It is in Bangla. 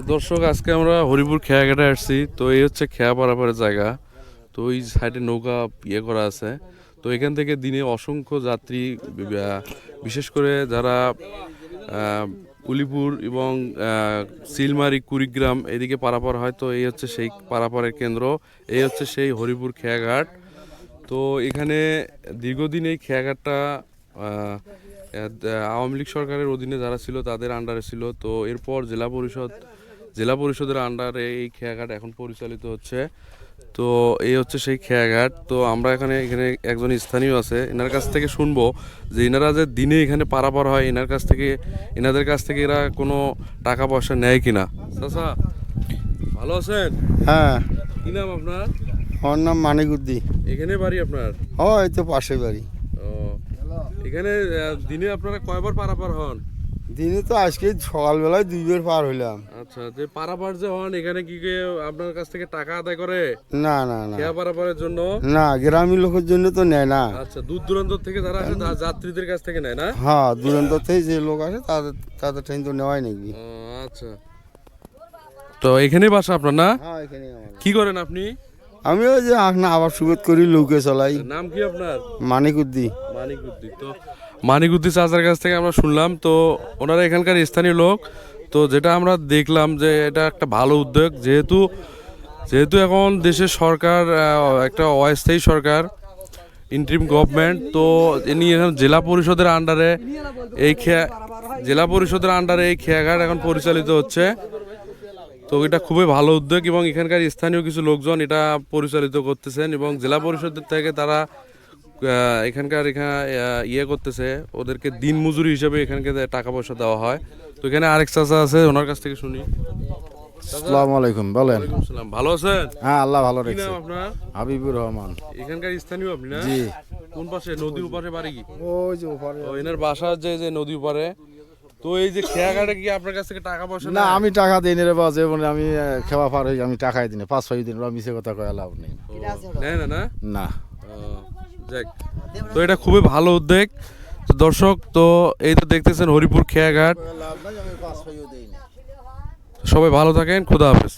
তো দর্শক, আজকে আমরা হরিপুর খেয়াঘাটে আসছি। তো এই হচ্ছে খেয়া পারাপারের জায়গা। তো ওই সাইডে নৌকা ইয়ে করা আছে। তো এখান থেকে দিনে অসংখ্য যাত্রী বিশেষ করে যারা উলিপুর এবং সিলমারি কুড়িগ্রাম এদিকে পারাপার হয়, তো এই হচ্ছে সেই পারাপারের কেন্দ্র। এই হচ্ছে সেই হরিপুর খেয়াঘাট। তো এখানে দীর্ঘদিন এই খেয়াঘাটটা আওয়ামী লীগ সরকারের অধীনে যারা ছিল তাদের আন্ডারে ছিল। তো এরপর জেলা পরিষদ জেলা পরিষদের আন্ডারে এই খেয়াঘাট এখন পরিচালিত হচ্ছে। তো এই হচ্ছে সেই খেয়াঘাট। তো আমরা এখানে এখানে একজন স্থানীয় আছে এনার কাছ থেকে শুনব যে এনারা যে দিনে এখানে পারাপার হয় এনার কাছ থেকে এনাদের কাছ থেকে এরা কোনো টাকা পয়সা নেয় কিনা? চাচা ভালো আছেন? হ্যাঁ। কি নাম আপনার? আমার নাম মানিকুদ্দি এখানে বাড়ি আপনার? ও এই তো পাশে বাড়ি। ও এখানে দিনে আপনারা কয়বার পারাপার হন? দিনে তো আজকে সকালবেলায় দুইবার পার হইলাম। আচ্ছা যে পারাপার যে হন এখানে কি কে আপনার কাছ থেকে টাকা আদায় করে? না না না। খেয়া পারাপারের জন্য? না গ্রামীণ লোকের জন্য তো নেয় না। আচ্ছা দূর দূরান্ত থেকে যারা আসে যাত্রীদের কাছ থেকে নেয় না? হ্যাঁ দূরান্ত থেকে যে লোক আসে তাদের তাদের ট্রেন তো নেওয়াই নাকি। আচ্ছা। তো এখানেই বাসা আপনার না? হ্যাঁ এখানে কি করেন আপনি? আমি ওই যে না আবার সুগত করি লোকে চলাই। নাম কি আপনার? মানিকুদ্দি। মানিকুদ্দি। তো মানিকুদ্দি চাচার কাছ থেকে আমরা শুনলাম তো ওনারা এখানকার স্থানীয় লোক তো যেটা আমরা দেখলাম যে এটা একটা ভালো উদ্যোগ, যেহেতু যেহেতু এখন দেশের সরকার একটা অস্থায়ী সরকার ইন্ট্রিম গভর্নমেন্ট তো ইনি এখন জেলা পরিষদের আন্ডারে এই খেয়া, জেলা পরিষদের আন্ডারে এই খেয়াঘাট এখন পরিচালিত হচ্ছে। তো এটা খুবই ভালো উদ্যোগ এবং এখানকার স্থানীয় কিছু লোকজন এটা পরিচালিত করতেছেন এবং জেলা পরিষদের থেকে তারা এখানকার এখানে ইয়ে করতেছে, ওদেরকে দিন মজুরি হিসেবে এখানকে টাকা পয়সা দেওয়া হয়। তো এখানে আরেক চাচা আছে ওনার কাছ থেকে শুনি। আসসালামু আলাইকুম বলেন। ভালো আছেন? হ্যাঁ আল্লাহ ভালো আপনার? হাবিবুর রহমান। এখানকার স্থানীয় আপনি না? জি। কোন পাশে? উপারে বাড়ি কি? ওই যে ওপারে। ও এনার বাসা যে যে নদী উপারে তো এই যে খেয়াঘাটে কি আপনার কাছ থেকে টাকা পয়সা না আমি টাকা দিই রে বাজে বলে আমি খেওয়া পার হই আমি টাকাই দিই পাঁচ ছয় দিন মিশে কথা কয়ে লাভ নেই। না না? না। যাক। তো এটা খুবই ভালো উদ্যোগ। দর্শক তো এই তো দেখতেছেন হরিপুর খেয়াঘাট সবাই ভালো থাকেন খুদা হাফেজ